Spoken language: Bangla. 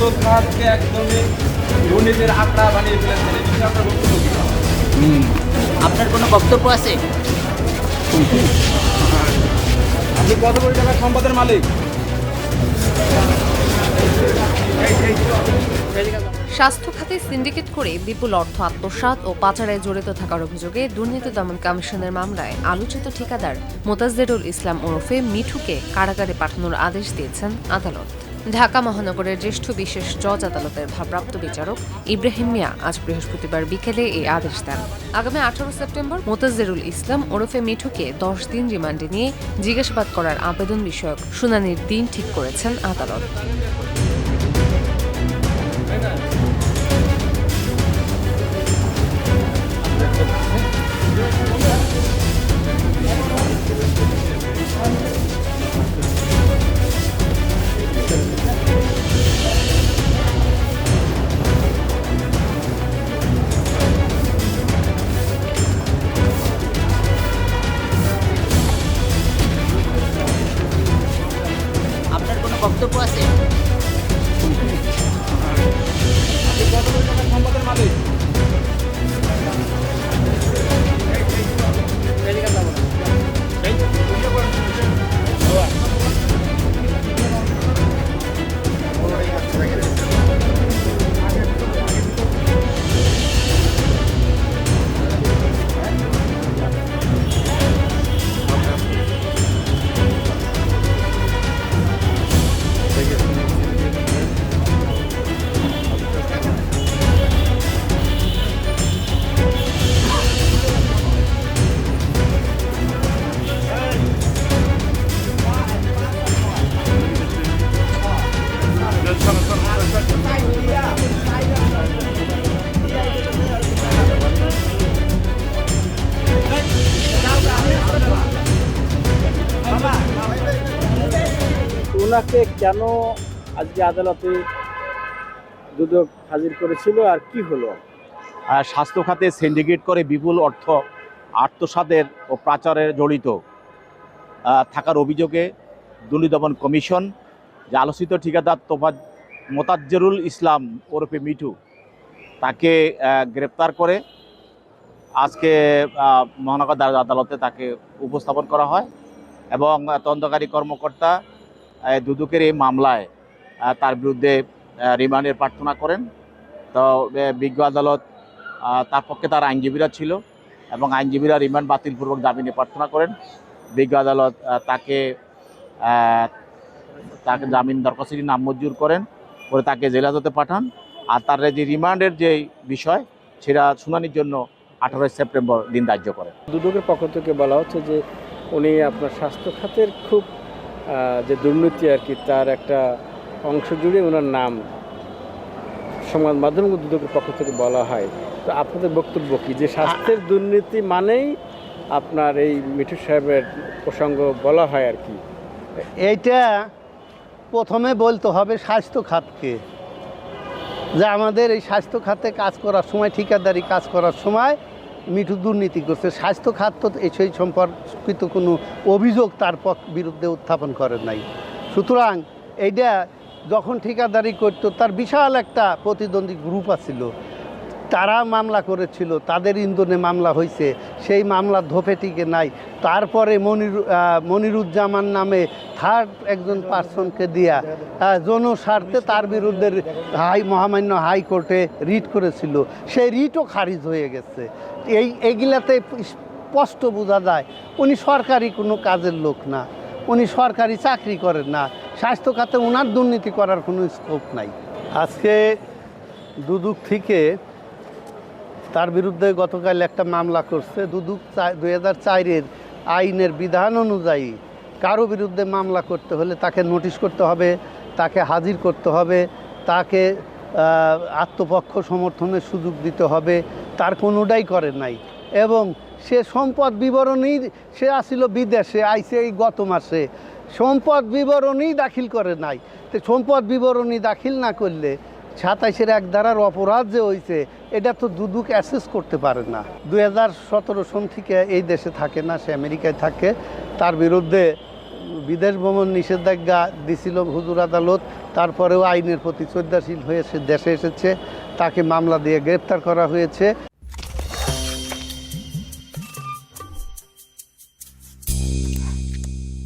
একদমই দুর্নীতির আঁকড়া বানিয়ে ফেলেছেন। এই বিষয়ে আপনার বক্তব্য কি? আপনার কোনো বক্তব্য আছে? আপনি কত কোটি টাকার সম্পদের মালিক। স্বাস্থ্য খাতে সিন্ডিকেট করে বিপুল অর্থ আত্মসাৎ ও পাচারে জড়িত থাকার অভিযোগে দুর্নীতি দমন কমিশনের মামলায় আলোচিত ঠিকাদার মোতাজ্জেরুল ইসলাম ওরফে মিঠুকে কারাগারে পাঠানোর আদেশ দিয়েছেন আদালত। ঢাকা মহানগরের জ্যেষ্ঠ বিশেষ জজ আদালতের ভারপ্রাপ্ত বিচারক ইব্রাহিম মিয়া আজ বৃহস্পতিবার বিকেলে এই আদেশ দেন। আগামী আঠারো সেপ্টেম্বর মোতাজেরুল ইসলাম ওরফে মিঠুকে দশ দিন রিমান্ডে নিয়ে জিজ্ঞাসাবাদ করার আবেদন বিষয়ক শুনানির দিন ঠিক করেছেন আদালত। সম্পদের মালিক। ওনাকে কেন আজকে আদালতে দুদক হাজির করেছিল আর কি হলো? স্বাস্থ্য খাতে সিন্ডিকেট করে বিপুল অর্থ আত্মসাতের ও পাচারে জড়িত। থাকার অভিযোগে দুর্নীতি দমন কমিশন, যে আলোচিত ঠিকাদার তোফা মোতাজ্জেরুল ইসলাম ওরফে মিঠু, তাকে গ্রেপ্তার করে আজকে মহানগর আদালতে তাকে উপস্থাপন করা হয় এবং তদন্তকারী কর্মকর্তা দুদকের এই মামলায় তার বিরুদ্ধে রিমান্ডের প্রার্থনা করেন। তো বিজ্ঞ আদালত তার পক্ষে তার আইনজীবীরা ছিল এবং আইনজীবীরা রিমান্ড বাতিলপূর্বক জামিনে প্রার্থনা করেন। বিজ্ঞ আদালত তাকে তাকে জামিন দরখাস্তি নামঞ্জুর করেন করে তাকে জেলাজতে পাঠান। আর তার যে রিমান্ডের যে বিষয়, সেটা শুনানির জন্য আঠারোই সেপ্টেম্বর দিন ধার্য করেন। দুদকের পক্ষ থেকে বলা হচ্ছে যে, উনি আপনার স্বাস্থ্য খাতের খুব যে দুর্নীতি আর কি তার একটা অংশ জুড়ে ওনার নাম সংবাদ মাধ্যম দুদকের পক্ষ থেকে বলা হয়। তো আপনাদের বক্তব্য কি? যে স্বাস্থ্যের দুর্নীতি মানেই আপনার এই মিঠু সাহেবের প্রসঙ্গ বলা হয় আর কি। এইটা প্রথমে বলতে হবে স্বাস্থ্য খাতকে। যে আমাদের এই স্বাস্থ্য খাতে কাজ করার সময় ঠিকাদারি কাজ করার সময় মিঠু দুর্নীতি করছে। স্বাস্থ্য খাত তো সেই সম্পর্কিত কোনো অভিযোগ তার বিরুদ্ধে উত্থাপন করেন নাই। সুতরাং এইটা যখন ঠিকাদারি করতো, তার বিশাল একটা প্রতিদ্বন্দ্বী গ্রুপ আছিল। তারা মামলা করেছিল, তাদের ইন্ধনে মামলা হয়েছে সেই মামলা ধোপে টিকে নাই। তারপরে মনির মনিরুজ্জামান নামে থার্ড একজন পার্সনকে দিয়া জনস্বার্থে তার বিরুদ্ধে হাই, মহামান্য হাইকোর্টে রিট করেছিল। সেই রিটও খারিজ হয়ে গেছে। এই, এগুলাতে স্পষ্ট বোঝা যায়, উনি সরকারি কোনো কাজের লোক না। উনি সরকারি চাকরি করেন না। স্বাস্থ্য খাতে ওনার দুর্নীতি করার কোনো স্কোপ নাই। আজকে দুদক থেকে তার বিরুদ্ধে গতকাল একটা মামলা করছে। দুদক দুই হাজার চারের আইনের বিধান অনুযায়ী কারও বিরুদ্ধে মামলা করতে হলে তাকে নোটিশ করতে হবে, তাকে হাজির করতে হবে, তাকে আত্মপক্ষ সমর্থনের সুযোগ দিতে হবে। তার কোনোটাই করে নাই। এবং সে সম্পদ বিবরণী সে আসিল বিদেশে, আইসে এই গত মাসে। সম্পদ বিবরণী দাখিল করে নাই। তো সম্পদ বিবরণী দাখিল না করলে সাতাইশের এক ধারার অপরাধ যে হয়েছে এটা তো দুদুক অ্যাসেস করতে পারে না। দুই হাজার সতেরো সন থেকে এই দেশে থাকে না, সে আমেরিকায় থাকে। তার বিরুদ্ধে বিদেশ ভ্রমণ নিষেধাজ্ঞা দিছিল হুজুর আদালত। তারপরেও আইনের প্রতি শ্রদ্ধাশীল হয়ে সে দেশে এসেছে। তাকে মামলা দিয়ে গ্রেপ্তার করা হয়েছে।